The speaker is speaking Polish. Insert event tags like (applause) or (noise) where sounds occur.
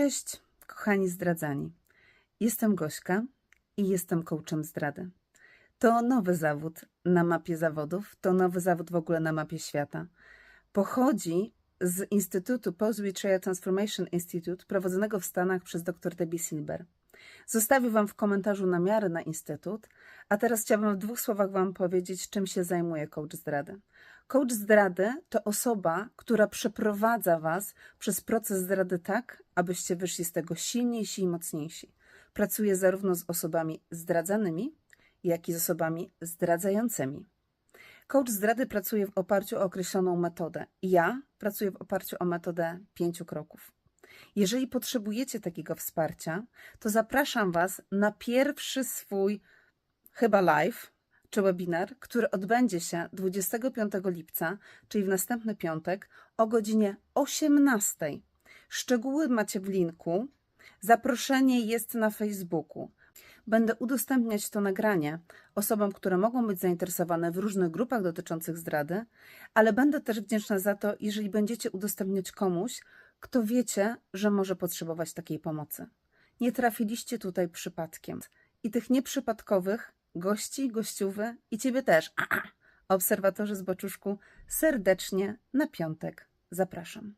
Cześć, kochani zdradzani. Jestem Gośka i jestem coachem zdrady. To nowy zawód na mapie zawodów, to nowy zawód w ogóle na mapie świata. Pochodzi z Instytutu Post-Betrayal Transformation Institute, prowadzonego w Stanach przez dr Debbie Silber. Zostawię Wam w komentarzu namiary na Instytut, a teraz chciałabym w dwóch słowach Wam powiedzieć, czym się zajmuje coach zdrady. Coach zdrady to osoba, która przeprowadza Was przez proces zdrady tak, abyście wyszli z tego silniejsi i mocniejsi. Pracuje zarówno z osobami zdradzanymi, jak i z osobami zdradzającymi. Coach zdrady pracuje w oparciu o określoną metodę. Ja pracuję w oparciu o metodę pięciu kroków. Jeżeli potrzebujecie takiego wsparcia, to zapraszam Was na pierwszy swój chyba live czy webinar, który odbędzie się 25 lipca, czyli w następny piątek o godzinie 18. Szczegóły macie w linku. Zaproszenie jest na Facebooku. Będę udostępniać to nagranie osobom, które mogą być zainteresowane w różnych grupach dotyczących zdrady, ale będę też wdzięczna za to, jeżeli będziecie udostępniać komuś, kto wiecie, że może potrzebować takiej pomocy. Nie trafiliście tutaj przypadkiem. I tych nieprzypadkowych gości, gościówy i ciebie też, (clears throat) obserwatorzy z boczuszku, serdecznie na piątek zapraszam.